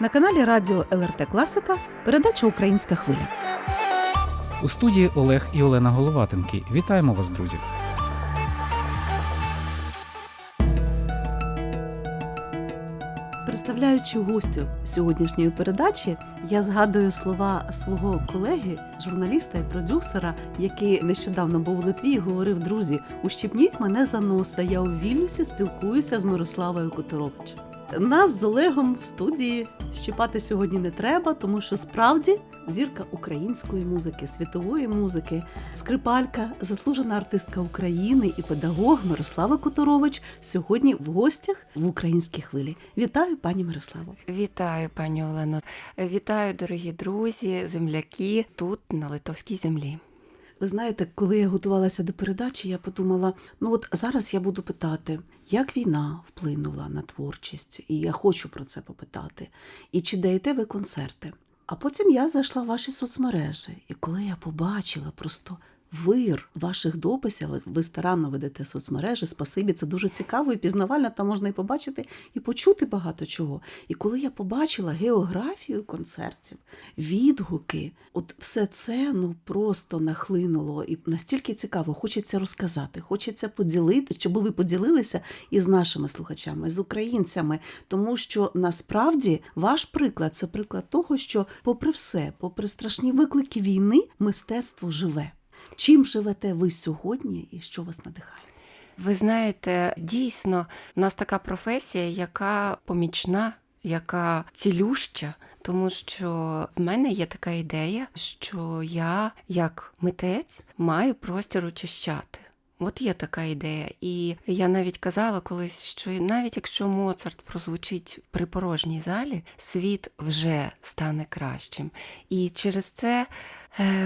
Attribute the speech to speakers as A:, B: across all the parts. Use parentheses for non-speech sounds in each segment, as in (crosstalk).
A: На каналі Радіо ЛРТ Класика передача Українська хвиля.
B: У студії Олег і Олена Головатенки. Вітаємо вас, друзі!
C: Представляючи гостю сьогоднішньої передачі, я згадую слова свого колеги, журналіста і продюсера, який нещодавно був у Литві і говорив: друзі, ущипніть мене за носа. Я у Вільнюсі спілкуюся з Мирославою Которович. Нас з Олегом в студії щипати сьогодні не треба, тому що справді зірка української музики, світової музики, скрипалька, заслужена артистка України і педагог Мирослава Которович сьогодні в гостях в українській хвилі. Вітаю, пані Мирославо.
D: Вітаю, пані Олено. Вітаю, дорогі друзі, земляки тут на литовській землі.
C: Ви знаєте, коли я готувалася до передачі, я подумала: ну от зараз я буду питати, як війна вплинула на творчість, і я хочу про це попитати. І чи даєте ви концерти? А потім я зайшла в ваші соцмережі, і коли я побачила просто вир ваших дописів, ви- старанно ведете соцмережі, спасибі, це дуже цікаво і пізнавально, там можна і побачити, і почути багато чого. І коли я побачила географію концертів, відгуки, от все це ну просто нахлинуло і настільки цікаво, хочеться розказати, хочеться поділити, щоб ви поділилися із нашими слухачами, з українцями, тому що насправді ваш приклад це приклад того, що, попри все, попри страшні виклики війни, мистецтво живе. Чим живете ви сьогодні і що вас надихає?
D: Ви знаєте, дійсно, у нас така професія, яка помічна, яка цілюща. Тому що в мене є така ідея, що я, як митець, маю простір очищати. От є така ідея. І я навіть казала колись, що навіть якщо Моцарт прозвучить при порожній залі, світ вже стане кращим. І через це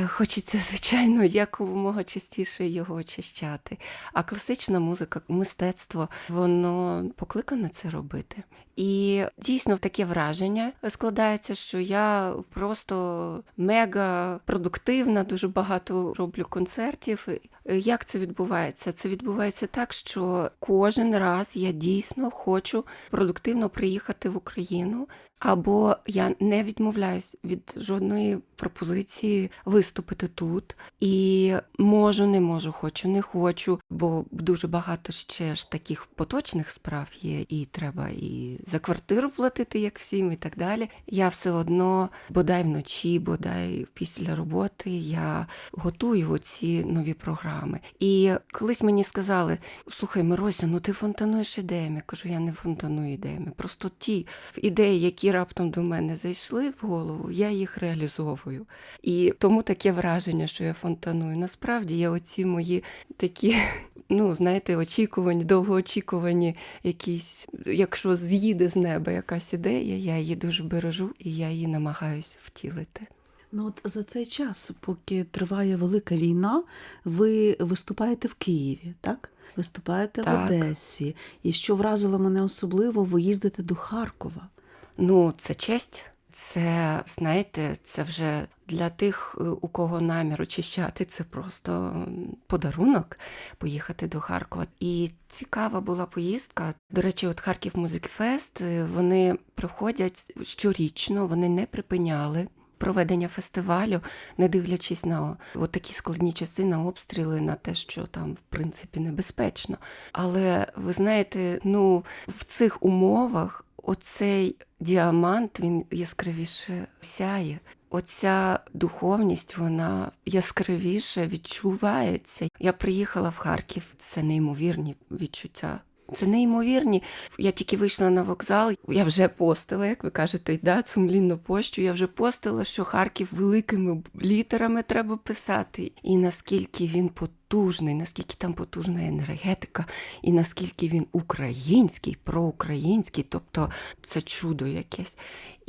D: хочеться, звичайно, якомога частіше його очищати. А класична музика, мистецтво, воно покликане це робити. І дійсно таке враження складається, що я просто мега продуктивна, дуже багато роблю концертів. Як це відбувається? Це відбувається так, що кожен раз я дійсно хочу продуктивно приїхати в Україну, або я не відмовляюсь від жодної пропозиції виступити тут. І можу, не можу, хочу, не хочу, бо дуже багато ще ж таких поточних справ є, і треба і за квартиру платити, як всім, і так далі. Я все одно, бодай вночі, бодай після роботи, я готую оці нові програми. І колись мені сказали: слухай, Мирося, ну ти фонтануєш ідеями. Кажу, я не фонтаную ідеями. Просто ті ідеї, які раптом до мене зайшли в голову, я їх реалізовую. І тому таке враження, що я фонтаную. Насправді я оці мої такі, (laughs) ну знаєте, очікувані, довгоочікувані якісь, якщо з'їде з неба якась ідея, я її дуже бережу і я її намагаюсь втілити.
C: Ну от за цей час, поки триває велика війна, ви виступаєте в Києві, так? Виступаєте
D: Так.
C: в Одесі. І що вразило мене особливо, ви їздите до Харкова.
D: Ну, це честь. Це, знаєте, це вже для тих, е, у кого намір очищати, це просто подарунок поїхати до Харкова. І цікава була поїздка. До речі, от Харків Музик Фест е, вони проходять щорічно, вони не припиняли. Проведення фестивалю, не дивлячись на такі складні часи, на обстріли, на те, що там в принципі небезпечно. Але ви знаєте, ну в цих умовах оцей діамант він яскравіше сяє. Оця духовність, вона яскравіше відчувається. Я приїхала в Харків, це неймовірні відчуття. Це неймовірні. Я тільки вийшла на вокзал, я вже постила, як ви кажете, да, сумлінно пощу. Я вже постила, що Харків великими літерами треба писати. І наскільки він потужний, наскільки там потужна енергетика, і наскільки він український, проукраїнський, тобто це чудо якесь.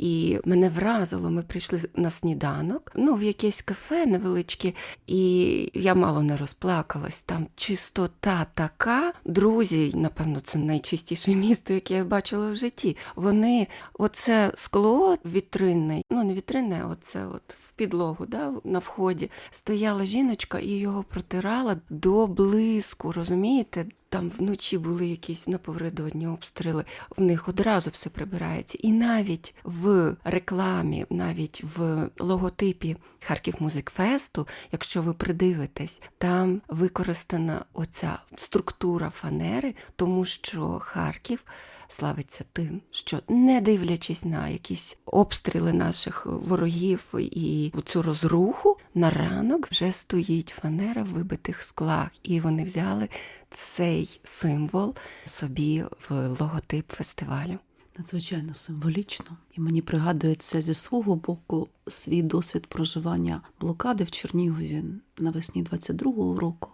D: І мене вразило, ми прийшли на сніданок, ну, в якесь кафе невеличке, і я мало не розплакалась. Там чистота така. Друзі, напевно, це найчистіше місто, яке я бачила в житті. Вони, оце скло вітринне, ну не вітринне, оце от в підлогу, да, на вході, стояла жіночка і його протирала до блиску, розумієте? там вночі були якісь напередодні обстріли, в них одразу все прибирається. І навіть в рекламі, навіть в логотипі Харків Музик Фесту, якщо ви придивитесь, там використана оця структура фанери, тому що Харків. Славиться тим, що не дивлячись на якісь обстріли наших ворогів і цю розруху, на ранок вже стоїть фанера в вибитих склах, і вони взяли цей символ собі в логотип фестивалю.
C: Надзвичайно символічно. І мені пригадується зі свого боку свій досвід проживання блокади в Чернігові навесні 22-го року.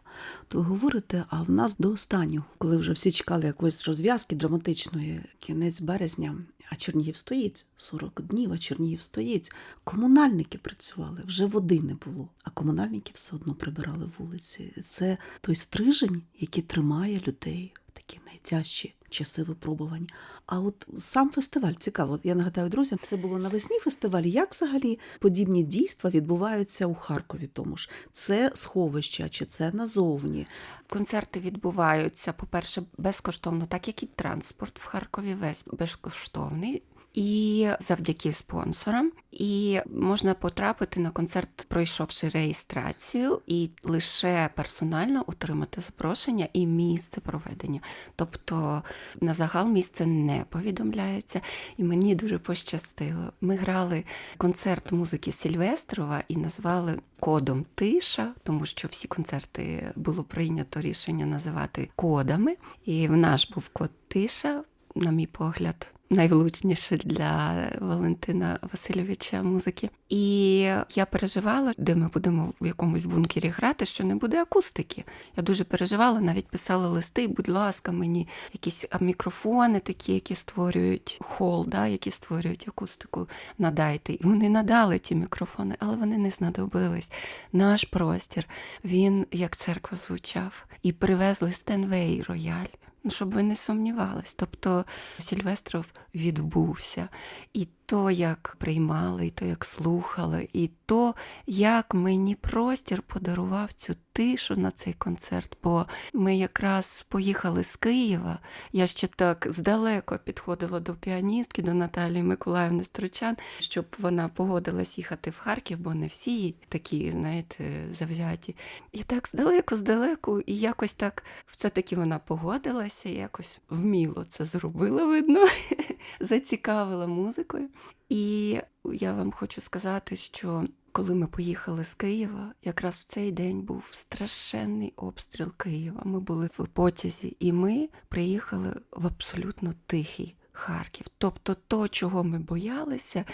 C: То ви говорите, а в нас до останнього, коли вже всі чекали якоїсь розв'язки драматичної, кінець березня, а Чернігів стоїть 40 днів, а Чернігів стоїть. Комунальники працювали, вже води не було, а комунальники все одно прибирали вулиці. Це той стрижень, який тримає людей в такі найтяжчі часи випробувань. А от сам фестиваль цікаво. Я нагадаю, друзям, це було навесні фестивалі. Як взагалі подібні дійства відбуваються у Харкові? Тому ж це сховище, чи це назовні?
D: Концерти відбуваються, по-перше, безкоштовно, так як і транспорт в Харкові весь безкоштовний. І завдяки спонсорам, і можна потрапити на концерт, пройшовши реєстрацію, і лише персонально отримати запрошення і місце проведення. Тобто на загал місце не повідомляється, і мені дуже пощастило. Ми грали концерт музики Сільвестрова і назвали кодом Тиша, тому що всі концерти було прийнято рішення називати кодами. І в наш був код Тиша, на мій погляд. Найвлучніше для Валентина Васильовича музики. І я переживала, де ми будемо в якомусь бункері грати, що не буде акустики. Я дуже переживала, навіть писала листи, будь ласка, мені якісь мікрофони такі, які створюють хол, да, які створюють акустику, надайте. І вони надали ті мікрофони, але вони не знадобились. Наш простір, він як церква звучав. І привезли Стенвей рояль. Щоб ви не сумнівались. Тобто Сільвестров відбувся. І то, як приймали, і то, як слухали, і то, як мені простір подарував цю тишу на цей концерт. Бо ми якраз поїхали з Києва. Я ще так здалеко підходила до піаністки, до Наталії Миколаївни Стручан, щоб вона погодилась їхати в Харків, бо не всі такі, знаєте, завзяті. І так здалеку, здалеку, і якось так все-таки вона погодилася, якось вміло це зробила, видно, (laughs) зацікавила музикою. І я вам хочу сказати, що коли ми поїхали з Києва, якраз в цей день був страшенний обстріл Києва. Ми були в потязі, і ми приїхали в абсолютно тихий Харків. Тобто, то, чого ми боялися,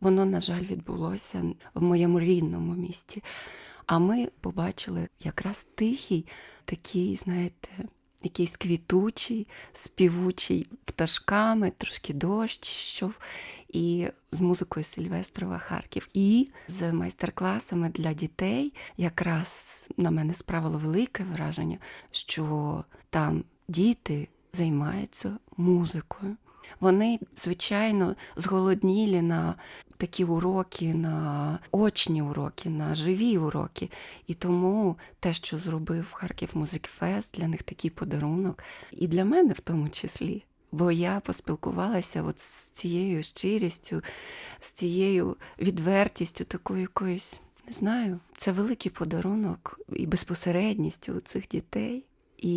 D: воно, на жаль, відбулося в моєму рідному місті. А ми побачили якраз тихий, такий, знаєте, якийсь квітучий, співучий пташками, трошки дощ, йшов, і з музикою Сильвестрова Харків. І з майстер-класами для дітей якраз на мене справило велике враження, що там діти займаються музикою. Вони, звичайно, зголоднілі на такі уроки, на очні уроки, на живі уроки. І тому те, що зробив Харків Музик Фест, для них такий подарунок, і для мене в тому числі. Бо я поспілкувалася от з цією щирістю, з цією відвертістю, такою якоюсь, не знаю, це великий подарунок і безпосередністю у цих дітей, і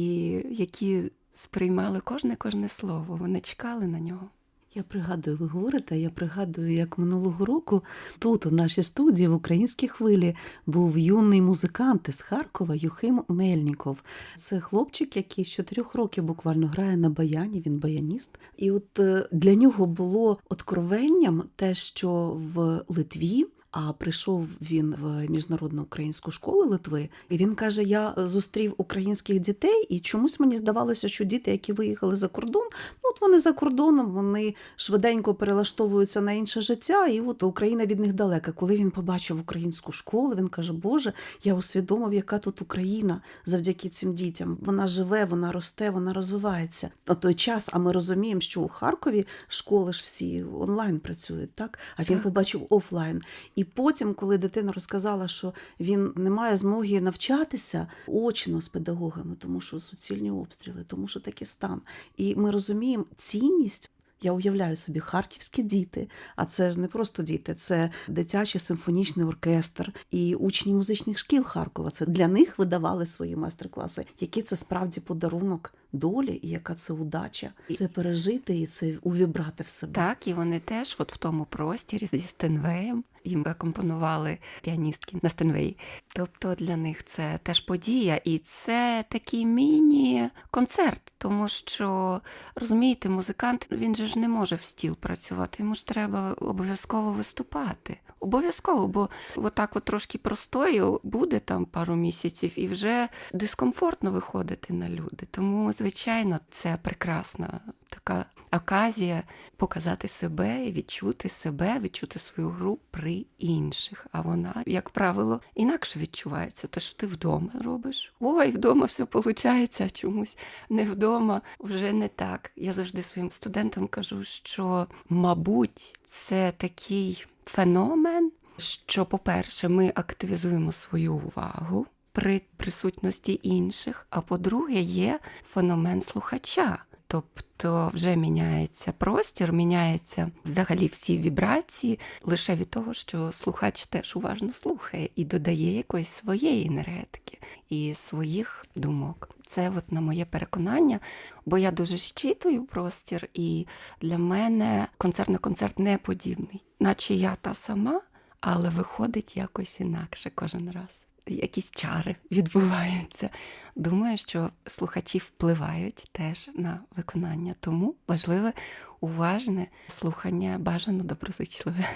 D: які сприймали кожне кожне слово, вони чекали на нього.
C: Я пригадую, ви говорите, я пригадую, як минулого року тут, у нашій студії, в українській хвилі, був юний музикант із Харкова Юхим Мельніков. Це хлопчик, який з чотирьох років буквально грає на баяні, він баяніст. І от е, для нього було откровенням те, що в Литві. А прийшов він в міжнародну українську школу Литви, і він каже: Я зустрів українських дітей, і чомусь мені здавалося, що діти, які виїхали за кордон, ну от вони за кордоном, вони швиденько перелаштовуються на інше життя, і от Україна від них далека. Коли він побачив українську школу, він каже: Боже, я усвідомив, яка тут Україна завдяки цим дітям. Вона живе, вона росте, вона розвивається. На той час, а ми розуміємо, що у Харкові школи ж всі онлайн працюють, так? А він побачив офлайн. І потім, коли дитина розказала, що він не має змоги навчатися очно з педагогами, тому що суцільні обстріли, тому що такий стан. І ми розуміємо цінність. Я уявляю собі харківські діти, а це ж не просто діти, це дитячий симфонічний оркестр і учні музичних шкіл Харкова. Це для них видавали свої майстер-класи. Який це справді подарунок долі, і яка це удача. Це пережити і це увібрати в себе.
D: Так, і вони теж от в тому простірі зі Стенвеєм їм акомпонували піаністки на Стенвеї. Тобто для них це теж подія, і це такий міні-концерт, тому що розумієте, музикант він же ж не може в стіл працювати, йому ж треба обов'язково виступати. Обов'язково, бо отак от трошки простою буде там пару місяців і вже дискомфортно виходити на люди. Тому, звичайно, це прекрасна така оказія показати себе і відчути себе, відчути свою гру при інших. А вона, як правило, інакше відчувається. Те, що ти вдома робиш. Ой, вдома все виходить, а чомусь не вдома вже не так. Я завжди своїм студентам кажу, що, мабуть, це такий феномен, що, по-перше, ми активізуємо свою увагу при присутності інших. А по-друге, є феномен слухача. Тобто вже міняється простір, міняється взагалі всі вібрації лише від того, що слухач теж уважно слухає і додає якоїсь своєї енергетики і своїх думок. Це от на моє переконання, бо я дуже щитую простір, і для мене концерт на концерт не подібний, наче я та сама, але виходить якось інакше кожен раз. Якісь чари відбуваються. Думаю, що слухачі впливають теж на виконання, тому важливе уважне слухання бажано доброзичливе.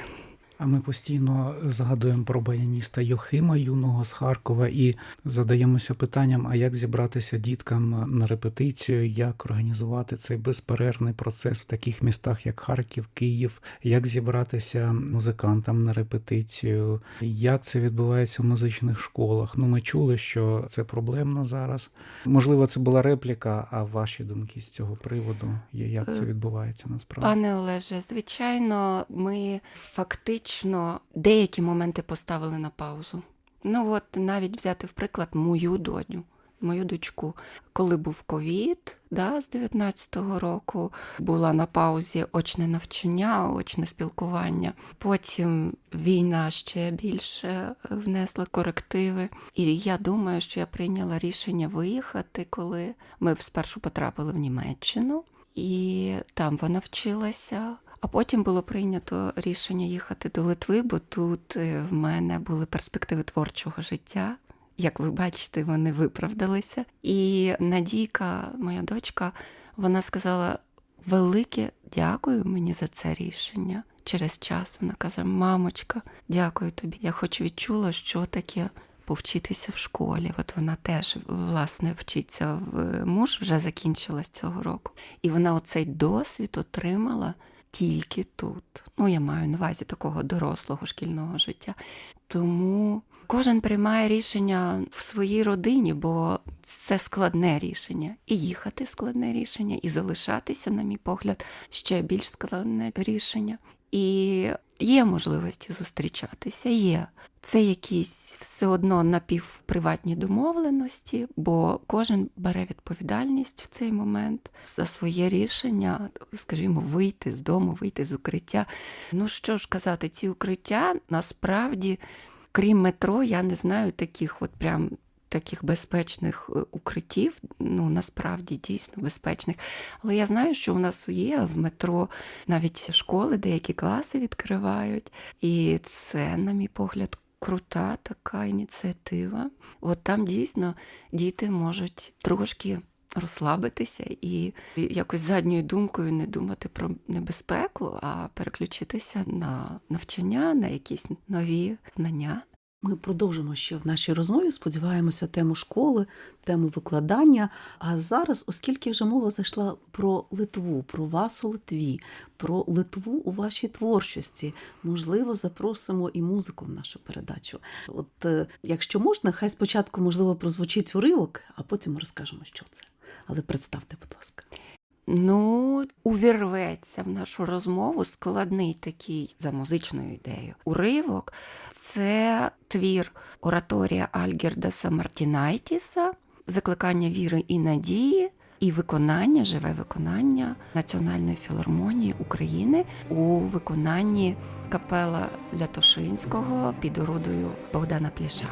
B: А ми постійно згадуємо про баяніста Йохима юного з Харкова і задаємося питанням, а як зібратися діткам на репетицію, як організувати цей безперервний процес в таких містах, як Харків, Київ, як зібратися музикантам на репетицію, як це відбувається в музичних школах. Ну, ми чули, що це проблемно зараз. Можливо, це була репліка, а ваші думки з цього приводу є, як це
D: Е,
B: відбувається насправді?
D: Пане Олеже, звичайно, ми фактично деякі моменти поставили на паузу. Ну от навіть взяти в приклад мою доню, мою дочку. Коли був ковід, да, з 19-го року була на паузі очне навчання, очне спілкування. Потім війна ще більше внесла корективи. І я думаю, що я прийняла рішення виїхати, коли ми спершу потрапили в Німеччину, і там вона вчилася. А потім було прийнято рішення їхати до Литви, бо тут е, в мене були перспективи творчого життя. Як ви бачите, вони виправдалися. І Надійка, моя дочка, вона сказала: велике дякую мені за це рішення. Через час вона каже: Мамочка, дякую тобі. Я хоч відчула, що таке повчитися в школі. От вона теж власне вчиться в муж, вже закінчила з цього року. І вона оцей досвід отримала тільки тут. Ну, я маю на увазі такого дорослого шкільного життя. Тому кожен приймає рішення в своїй родині, бо це складне рішення. І їхати складне рішення, і залишатися, на мій погляд, ще більш складне рішення. І є можливості зустрічатися, є. Це якісь все одно напівприватні домовленості, бо кожен бере відповідальність в цей момент за своє рішення, скажімо, вийти з дому, вийти з укриття. Ну що ж казати, ці укриття насправді, крім метро, я не знаю таких, от прям таких безпечних е, укриттів, ну насправді дійсно безпечних. Але я знаю, що у нас є в метро навіть школи, деякі класи відкривають, і це, на мій погляд, крута така ініціатива. От там дійсно діти можуть трошки розслабитися і якось задньою думкою не думати про небезпеку, а переключитися на навчання, на якісь нові знання.
C: Ми продовжимо ще в нашій розмові. Сподіваємося, тему школи, тему викладання. А зараз, оскільки вже мова зайшла про Литву, про вас у Литві, про Литву у вашій творчості, можливо, запросимо і музику в нашу передачу. От е, якщо можна, хай спочатку можливо прозвучить уривок, а потім розкажемо, що це. Але представте, будь ласка.
D: Ну, увірветься в нашу розмову складний такий за музичною ідеєю. Уривок це твір ораторія Альгердаса Мартінайтіса, закликання віри і надії. І виконання, живе виконання Національної філармонії України у виконанні капела Лятошинського під орудою Богдана Пліша.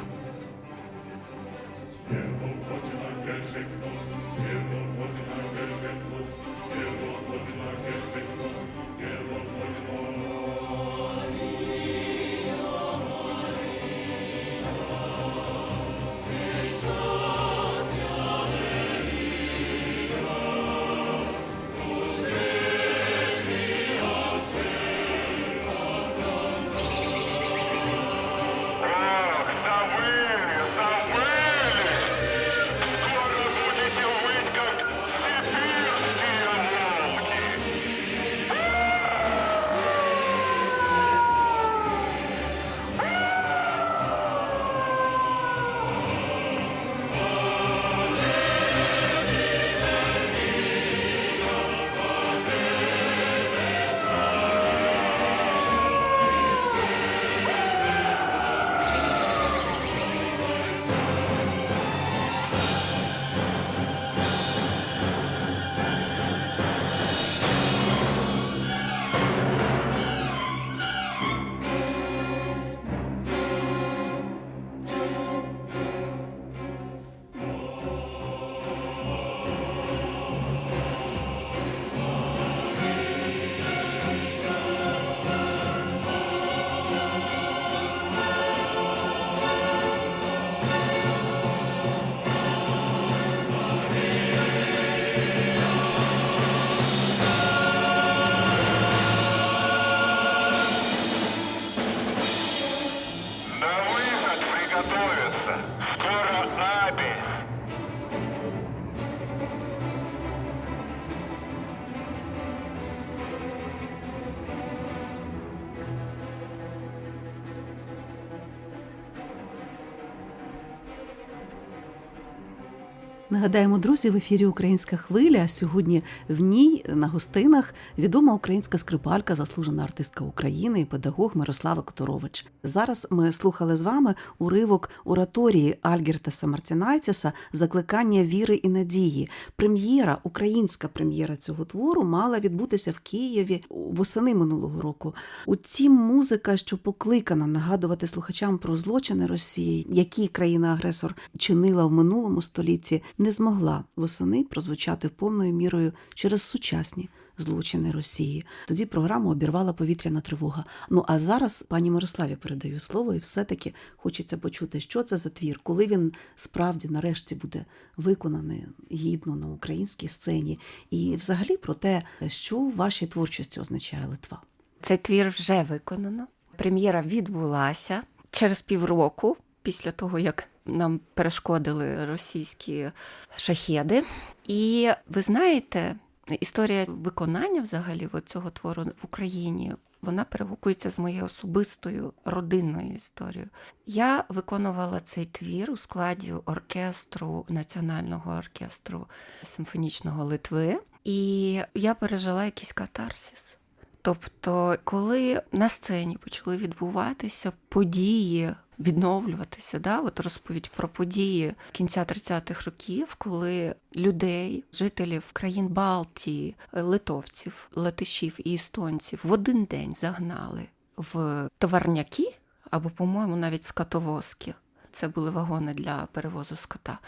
C: Нагадаємо, друзі, в ефірі Українська хвиля. Сьогодні в ній на гостинах відома українська скрипалька, заслужена артистка України і педагог Мирослава Которович. Зараз ми слухали з вами уривок ораторії Альгертаса Мартінайтіса Закликання віри і надії. Прем'єра, українська прем'єра цього твору мала відбутися в Києві восени минулого року. Утім, музика, що покликана нагадувати слухачам про злочини Росії, які країна-агресор чинила в минулому столітті, не змогла восени прозвучати повною мірою через сучасні злочини Росії. Тоді програму обірвала повітряна тривога. Ну а зараз пані Мирославі передаю слово, і все-таки хочеться почути, що це за твір, коли він справді нарешті буде виконаний гідно на українській сцені, і взагалі про те, що в вашій творчості означає Литва.
D: Цей твір вже виконано. Прем'єра відбулася через півроку після того, як нам перешкодили російські шахеди. І ви знаєте, історія виконання взагалі цього твору в Україні. Вона перегукується з моєю особистою родинною історією. Я виконувала цей твір у складі оркестру національного оркестру симфонічного Литви, і я пережила якийсь катарсис. Тобто, коли на сцені почали відбуватися події, відновлюватися, да, от розповідь про події кінця 30-х років, коли людей, жителів країн Балтії, литовців, латишів і естонців в один день загнали в товарняки або, по-моєму, навіть скотовозки. Це були вагони для перевозу скота.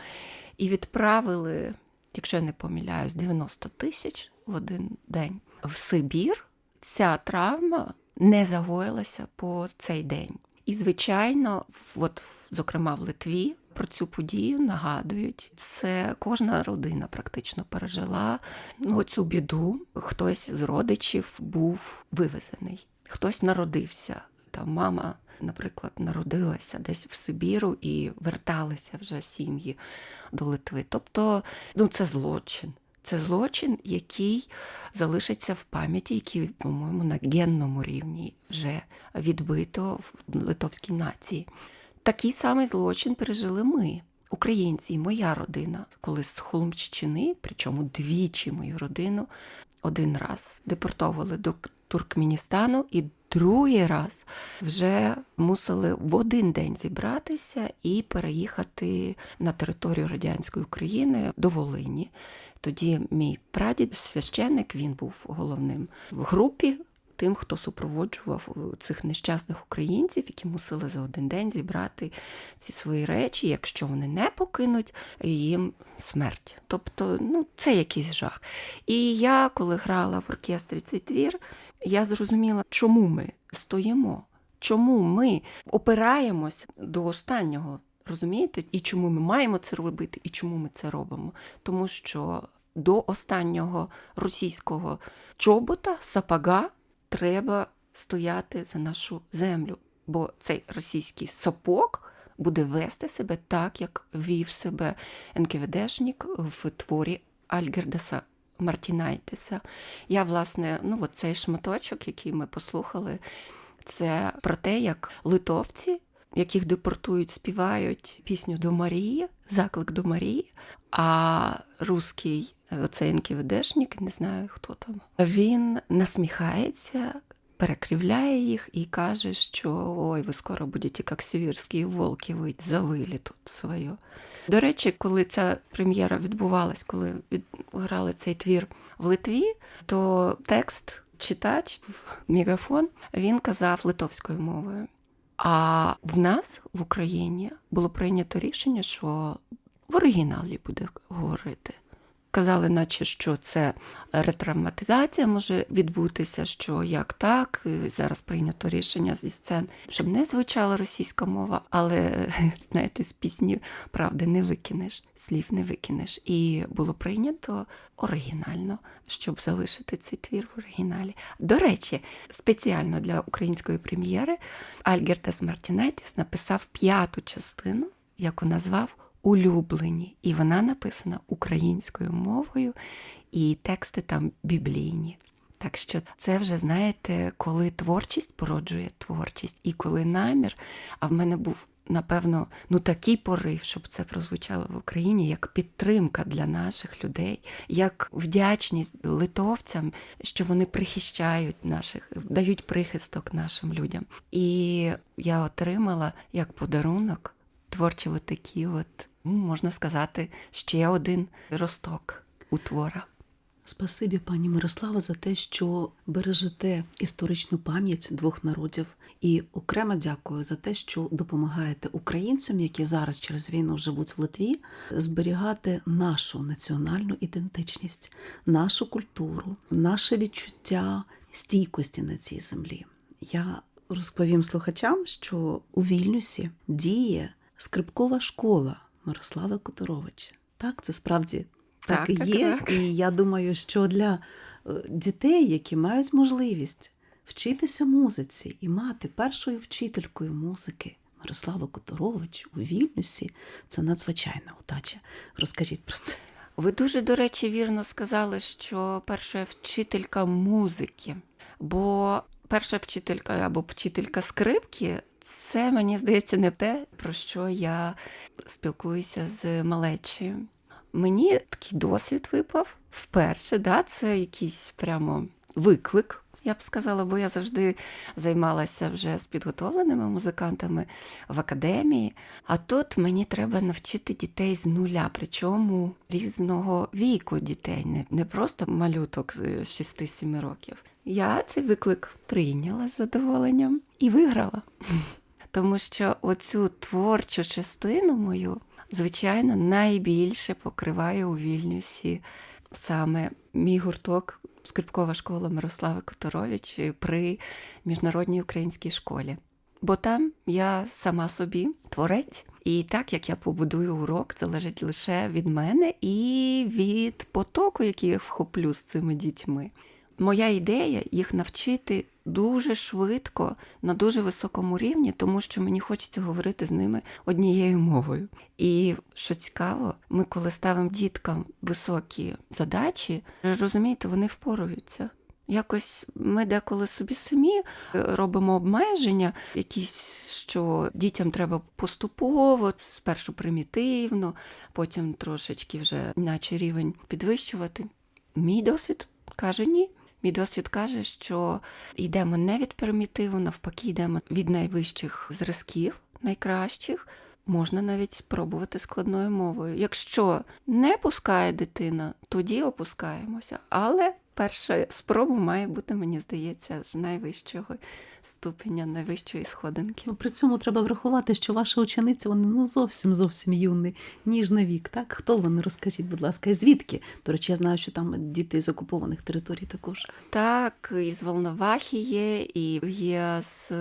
D: І відправили, якщо я не помиляюсь, 90 тисяч в один день в Сибір. Ця травма не загоїлася по цей день. І, звичайно, от, зокрема в Литві, про цю подію нагадують. Це кожна родина практично пережила ну, цю біду. Хтось з родичів був вивезений, хтось народився. Там мама, наприклад, народилася десь в Сибіру і верталися вже сім'ї до Литви. Тобто, ну це злочин. Це злочин, який залишиться в пам'яті, який, по-моєму, на генному рівні вже відбито в литовській нації. Такий самий злочин пережили ми. українці, і моя родина, коли з Холмщини, причому двічі мою родину, один раз депортовували до Туркменістану, і другий раз вже мусили в один день зібратися і переїхати на територію радянської України до Волині. Тоді мій прадід, священник, він був головним в групі. Тим, хто супроводжував е, цих нещасних українців, які мусили за один день зібрати всі свої речі. Якщо вони не покинуть, їм смерть. Тобто, ну це якийсь жах. І я, коли грала в оркестрі цей твір, я зрозуміла, чому ми стоїмо, чому ми опираємось до останнього. Розумієте? І чому ми маємо це робити, і чому ми це робимо? Тому що до останнього російського чобота, сапога треба стояти за нашу землю, бо цей російський сапог буде вести себе так, як вів себе НКВДшник в творі Альгердаса Мартінайтеса. Я, власне, ну, от цей шматочок, який ми послухали, це про те, як литовці, яких депортують, співають пісню до Марії, заклик до Марії, а русський оцей НКВДшник, не знаю хто там, він насміхається. Перекривляє їх і каже, що ой, ви скоро будете як сибірські волки, ви завили тут своє. До речі, коли ця прем'єра відбувалась, коли грали цей твір в Литві, то текст читач в мегафон він казав литовською мовою. А в нас в Україні було прийнято рішення, що в оригіналі буде говорити. Казали, наче що це ретравматизація може відбутися, що як так, зараз прийнято рішення зі сцен, щоб не звучала російська мова, але (laughs) знаєте, з пісні правди не викинеш, слів не викинеш. І було прийнято оригінально, щоб залишити цей твір в оригіналі. До речі, спеціально для української прем'єри Альгертес Мартінайтіс написав п'яту частину, яку назвав улюблені, і вона написана українською мовою, і тексти там біблійні. Так що це вже знаєте, коли творчість породжує творчість, і коли намір, а в мене був. Напевно, ну такий порив, щоб це прозвучало в Україні як підтримка для наших людей, як вдячність литовцям, що вони прихищають наших, дають прихисток нашим людям. І я отримала як подарунок творчі такі, от, можна сказати, ще один росток у твора.
C: Спасибі, пані Мирослава, за те, що бережете історичну пам'ять двох народів. І окремо дякую за те, що допомагаєте українцям, які зараз через війну живуть в Литві, зберігати нашу національну ідентичність, нашу культуру, наше відчуття стійкості на цій землі. Я розповім слухачам, що у Вільнюсі діє скрипкова школа Мирослава Которович. Так, це справді так,
D: Так,
C: і є.
D: так.
C: І я думаю, що для е, дітей, які мають можливість вчитися музиці і мати першою вчителькою музики Мирославу Которович у Вільнюсі, це надзвичайна удача. Розкажіть про це.
D: Ви дуже, до речі, вірно сказали, що перша вчителька музики, бо перша вчителька або вчителька скрипки це, мені здається, не те, про що я спілкуюся з малечею. Мені такий досвід випав вперше. Да? Це якийсь прямо виклик, я б сказала, бо я завжди займалася вже з підготовленими музикантами в академії. А тут мені треба навчити дітей з нуля, причому різного віку дітей, не просто малюток з 6-7 років. Я цей виклик прийняла з задоволенням і виграла. (laughs) Тому що оцю творчу частину мою, звичайно, найбільше покриває у Вільнюсі саме мій гурток скрипкова школа Мирослави Которович при міжнародній українській школі. Бо там я сама собі творець, і так як я побудую урок, залежить лише від мене і від потоку, який я вхоплю з цими дітьми. Моя ідея їх навчити дуже швидко на дуже високому рівні, тому що мені хочеться говорити з ними однією мовою. І що цікаво, ми, коли ставимо діткам високі задачі, розумієте, вони впораються. Якось ми деколи собі самі е, робимо обмеження, якісь, що дітям треба поступово, спершу примітивно, потім трошечки вже наче рівень підвищувати. Мій досвід каже ні. Мій досвід каже, що йдемо не від примітиву, навпаки, йдемо від найвищих зразків, найкращих. Можна навіть спробувати складною мовою. Якщо не пускає дитина, тоді опускаємося. Але перша спроба має бути, мені здається, з найвищого ступеня, найвищої сходинки.
C: Ну, При цьому треба врахувати, що ваша учениця вони ну зовсім зовсім юний, ніжний вік. Так хто вони? Розкажіть, будь ласка, і звідки? До речі, я знаю, що там діти з окупованих територій також.
D: Так, із Волновахи є, і є з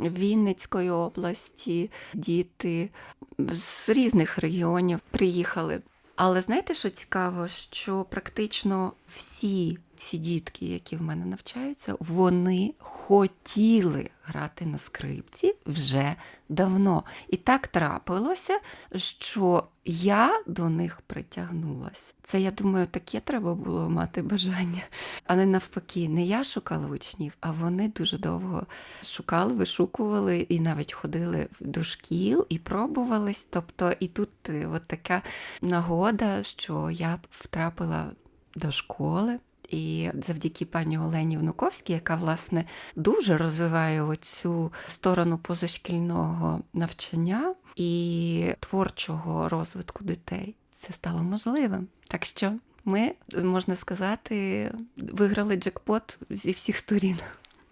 D: Вінницької області діти з різних регіонів приїхали. Але знаєте, що цікаво, що практично всі ці дітки, які в мене навчаються, вони хотіли грати на скрипці вже давно. І так трапилося, що я до них притягнулась. Це, я думаю, таке треба було мати бажання. А не навпаки, не я шукала учнів, а вони дуже довго шукали, вишукували і навіть ходили до шкіл і пробувались. Тобто, і тут е, от така нагода, що я втрапила до школи. І завдяки пані Олені Внуковській, яка власне дуже розвиває оцю сторону позашкільного навчання і творчого розвитку дітей, це стало можливим. Так що ми, можна сказати, виграли джекпот зі всіх сторін.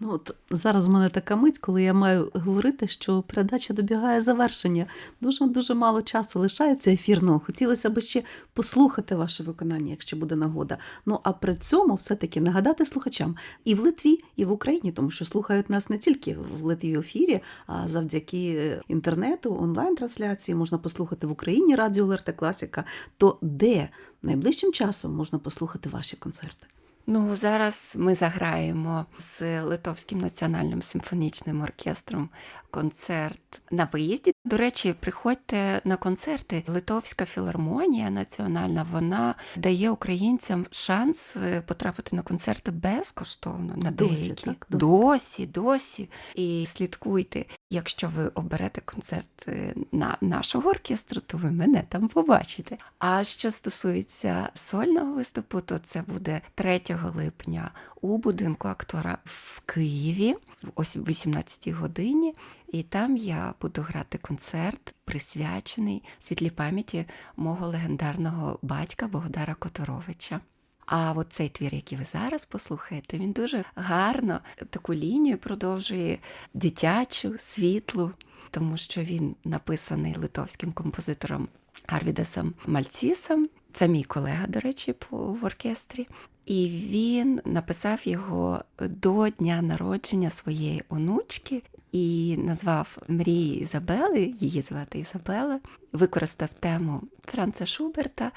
C: Ну от зараз в мене така мить, коли я маю говорити, що передача добігає завершення. Дуже дуже мало часу лишається ефірного. Хотілося б ще послухати ваше виконання, якщо буде нагода. Ну а при цьому все-таки нагадати слухачам і в Литві, і в Україні, тому що слухають нас не тільки в Литві в ефірі, а завдяки інтернету, онлайн-трансляції можна послухати в Україні радіо Лерта Класіка. То де найближчим часом можна послухати ваші концерти?
D: Ну, зараз ми заграємо з Литовським національним симфонічним оркестром концерт на виїзді. До речі, приходьте на концерти. Литовська філармонія національна вона дає українцям шанс е, потрапити на концерти безкоштовно на
C: Досі,
D: деякі.
C: так? Досі.
D: досі, досі. І слідкуйте. Якщо ви оберете концерт е, на нашого оркестру, то ви мене там побачите. А що стосується сольного виступу, то це буде 3 липня у будинку актора в Києві о 18-й годині. І там я буду грати концерт, присвячений світлій пам'яті мого легендарного батька Богдара Которовича. А от цей твір, який ви зараз послухаєте, він дуже гарно таку лінію продовжує дитячу, світлу, тому що він написаний литовським композитором Арвідасом Мальцісом. Це мій колега, до речі, по в оркестрі. І він написав його до дня народження своєї онучки і назвав Мрії Ізабели, її звати Ізабела, використав тему Франца Шуберта.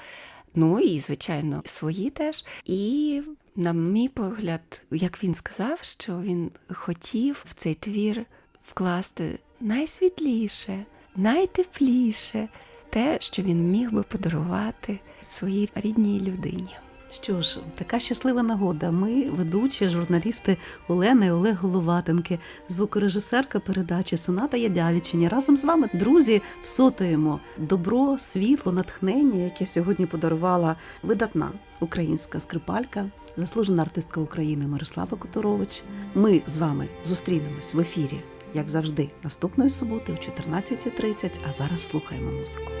D: Ну і, звичайно, свої теж. І, на мій погляд, як він сказав, що він хотів в цей твір вкласти найсвітліше, найтепліше те, що він міг би подарувати своїй рідній людині.
C: Що ж, така щаслива нагода. Ми, ведучі, журналісти Олена і Олег Головатенки, звукорежисерка передачі Соната Ядявічення. Разом з вами, друзі, всотуємо добро, світло, натхнення, яке сьогодні подарувала видатна українська скрипалька, заслужена артистка України Мирослава Которович. Ми з вами зустрінемось в ефірі, як завжди, наступної суботи о 14.30, а зараз слухаємо музику.